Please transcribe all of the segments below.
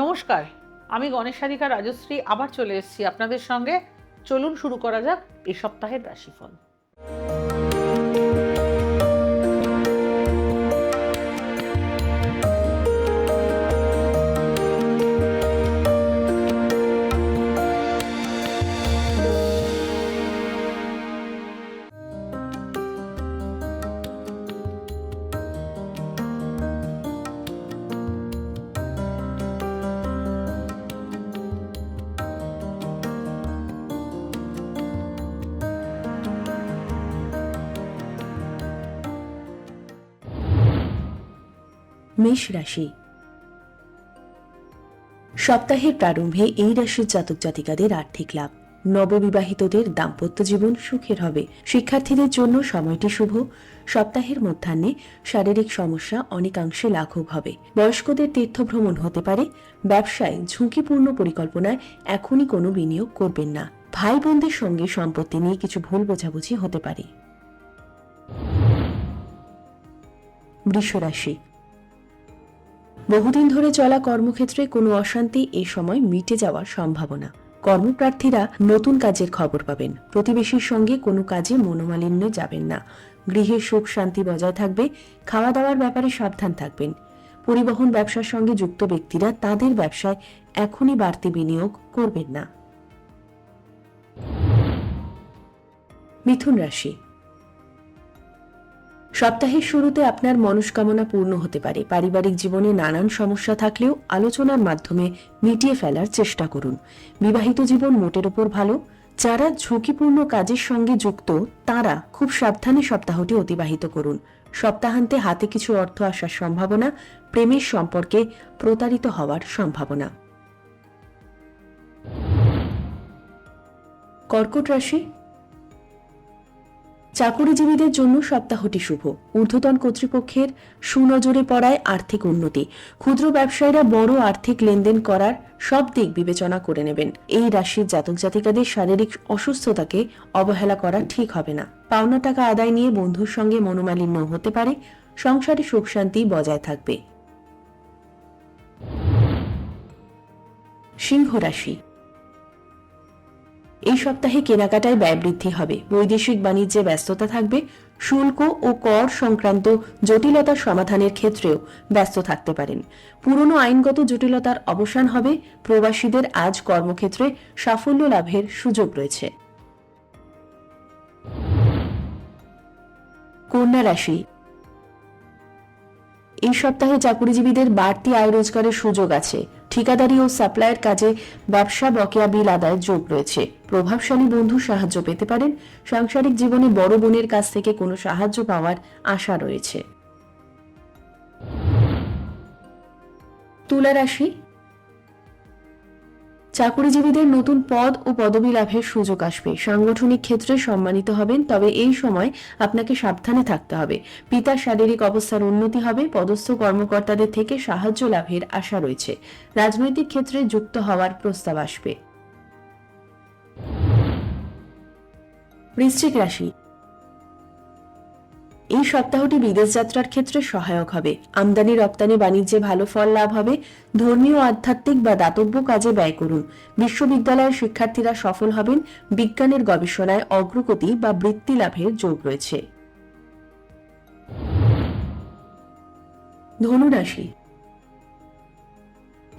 নমস্কার, আমি গণেশ সাধিকা রাজশ্রী আবার চলে এসেছি আপনাদের সঙ্গে। চলুন শুরু করা যাক এই সপ্তাহের রাশিফল। মেষ রাশি। সপ্তাহের প্রারম্ভে এই রাশির জাতক জাতিকাদের আর্থিক লাভ। নববিবাহিতদের দাম্পত্য জীবন সুখের হবে। শিক্ষার্থীদের জন্য সময়টি শুভ। সপ্তাহের মধ্যাহ্নে শারীরিক সমস্যা অনেকাংশে লাঘব হবে। বয়স্কদের তীর্থভ্রমণ হতে পারে। ব্যবসায় ঝুঁকিপূর্ণ পরিকল্পনায় এখনই কোনো বিনিয়োগ করবেন না। ভাই বোনদের সঙ্গে সম্পত্তি নিয়ে কিছু ভুল বোঝাবুঝি হতে পারে। বৃষ রাশি বহুদিন ধরে চলা কর্মক্ষেত্রে কোনো অশান্তি এ সময় মিটে যাওয়ার সম্ভাবনা। কর্মপ্রার্থীরা নতুন কাজের খবর পাবেন। প্রতিবেশীর সঙ্গে কোনো কাজে মনোমালিন্য যাবেন না। গৃহে সুখ শান্তি বজায় থাকবে খাওয়া দাওয়ার ব্যাপারে সাবধান থাকবেন। পরিবহন ব্যবসার সঙ্গে যুক্ত ব্যক্তিরা তাদের ব্যবসায় এখনই বাড়তি বিনিয়োগ করবেন না। মিথুন রাশি সপ্তাহের শুরুতে আপনার মনস্কামনা পূর্ণ হতে পারে। পারিবারিক জীবনে নানান সমস্যা থাকলেও আলোচনার মাধ্যমে মিটিয়ে ফেলার চেষ্টা করুন। বিবাহিত জীবন মোটের ওপর ভালো। যারা ঝুঁকিপূর্ণ কাজের সঙ্গে যুক্ত, তারা খুব সাবধানে সপ্তাহটি অতিবাহিত করুন। সপ্তাহান্তে হাতে কিছু অর্থ আসার সম্ভাবনা, প্রেমের সম্পর্কে প্রতারিত হওয়ার সম্ভাবনা। কর্কট রাশি চাকুরিজীবীদের জন্য সপ্তাহটি শুভ। ঊর্ধ্বতন কর্তৃপক্ষের সুনজরে পড়ায় আর্থিক উন্নতি। ক্ষুদ্র ব্যবসায়ীরা বড় আর্থিক লেনদেন করার সব দিক বিবেচনা করে নেবেন। এই রাশির জাতক জাতিকাদের শারীরিক অসুস্থতাকে অবহেলা করা ঠিক হবে না। পাওনা টাকা আদায় নিয়ে বন্ধুর সঙ্গে মনোমালিন্য হতে পারে। সংসারে সুখ শান্তি বজায় থাকবে। সিংহ রাশি এই সপ্তাহে কেনাকাটায় ব্যয় বৃদ্ধি হবে। বৈদেশিক বাণিজ্যে ব্যস্ততা থাকবে। শুল্ক ও কর সংক্রান্ত জটিলতার সমাধানের ক্ষেত্রেও ব্যস্ত থাকতে পারেন। পুরনো আইনগত জটিলতার অবসান হবে। প্রবাসীদের আজ কর্মক্ষেত্রে সাফল্য লাভের সুযোগ রয়েছে। কন্যা রাশি। এই সপ্তাহে চাকুরিজীবীদের বাড়তি আয় রোজগারের সুযোগ আছে। ঠিকাদারি ও সাপ্লায়ের কাজে ব্যবসা বকেয়া বিল আদায়ের যোগ রয়েছে। প্রভাবশালী বন্ধু সাহায্য পেতে পারেন। সাংসারিক জীবনে বড় বোনের কাছ থেকে কোনো সাহায্য পাওয়ার আশা রয়েছে। তুলা রাশি চাকুরিজীবীদের নতুন পদ ও পদবি লাভের সুযোগ আসবে। সাংগঠনিক ক্ষেত্রে সম্মানিত হবেন, তবে এই সময় আপনাকে সাবধানে থাকতে হবে। পিতার শারীরিক অবস্থার উন্নতি হবে, পদস্থ কর্মকর্তাদের থেকে সাহায্য লাভের আশা রয়েছে। রাজনৈতিক ক্ষেত্রে যুক্ত হওয়ার প্রস্তাব আসবে। বৃশ্চিক রাশি এই সপ্তাহটি বিদেশ যাত্রার ক্ষেত্রে সহায়ক হবে। আমদানি, রপ্তানি, বাণিজ্যে ভালো ফল লাভ হবে। ধর্মীয়, আধ্যাত্মিক বা দাতব্য কাজে ব্যয় করুন। বিশ্ববিদ্যালয়ের শিক্ষার্থীরা সফল হবেন। বিজ্ঞানের গবেষণায় অগ্রগতি বা বৃত্তি লাভের যোগ রয়েছে। ধনুরাশি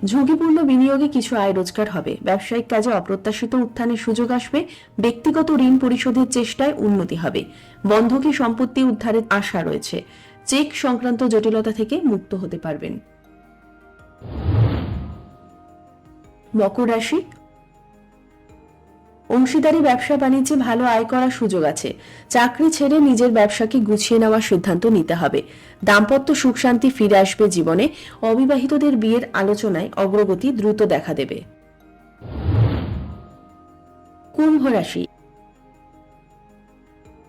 ঝুঁকিপূর্ণ বিনিয়োগে কিছু আয় রোজগার হবে। ব্যবসায়িক কাজে অপ্রত্যাশিত উত্থানের সুযোগ আসবে, ব্যক্তিগত ঋণ পরিশোধের চেষ্টায় উন্নতি হবে। বন্ধকি সম্পত্তি উদ্ধারের আশা রয়েছে। চেক সংক্রান্ত জটিলতা থেকে মুক্ত হতে পারবেন। মকর রাশি অংশীদারি ব্যবসা বাণিজ্যে ভালো আয় করার সুযোগ আছে। চাকরি ছেড়ে নিজের ব্যবসাকে গুছিয়ে নেওয়ার সিদ্ধান্ত নিতে হবে। দাম্পত্য সুখ শান্তি ফিরে আসবে জীবনে, অবিবাহিতদের বিয়ের আলোচনায় অগ্রগতি দ্রুত দেখা দেবে। কুম্ভ রাশি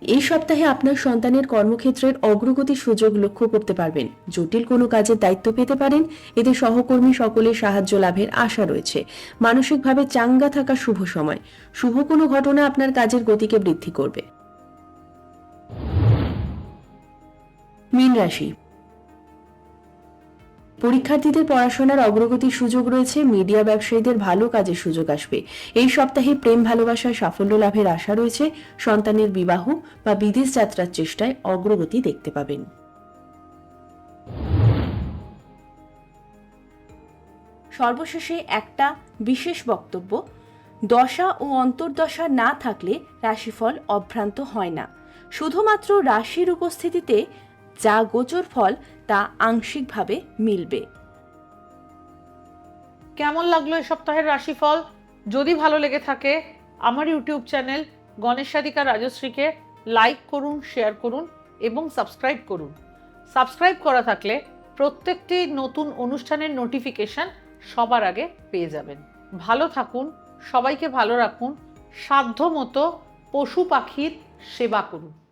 এই সপ্তাহে আপনার সন্তানের কর্মক্ষেত্রের অগ্রগতি সুযোগ লক্ষ্য করতে পারবেন। জটিল কোনো কাজের দায়িত্ব পেতে পারেন। এতে সহকর্মী সকলের সাহায্য লাভের আশা রয়েছে। মানসিকভাবে চাঙ্গা থাকা শুভ সময়। শুভ কোনো ঘটনা আপনার কাজের গতিকে বৃদ্ধি করবে। মীন রাশি পরীক্ষার্থীদের পড়াশোনার অগ্রগতির সুযোগ রয়েছে, মিডিয়া ব্যবসায়ীদের ভালো কাজের সুযোগ আসবে। এই সপ্তাহে প্রেম ভালোবাসায় সাফল্য লাভের আশা রয়েছে, সন্তানের বিবাহ বা বিদেশ যাত্রার চেষ্টায় অগ্রগতি দেখতে পাবেন। সর্বশেষে একটা বিশেষ বক্তব্য, দশা ও অন্তর্দশা না থাকলে রাশিফল অভ্রান্ত হয় না। শুধুমাত্র রাশির উপস্থিতিতে যা গোচর ফল তা আংশিকভাবে মিলবে। কেমন লাগল এই সপ্তাহের রাশিফল? যদি ভালো লেগে থাকে, আমার ইউটিউব চ্যানেল গণেশ সাধিকা রাজশ্রীকে লাইক করুন, শেয়ার করুন এবং সাবস্ক্রাইব করুন। সাবস্ক্রাইব করা থাকলে প্রত্যেকটি নতুন অনুষ্ঠানের নোটিফিকেশন সবার আগে পেয়ে যাবেন। ভালো থাকুন, সবাইকে ভালো রাখুন সাধ্য মতো পশু পাখির সেবা করুন।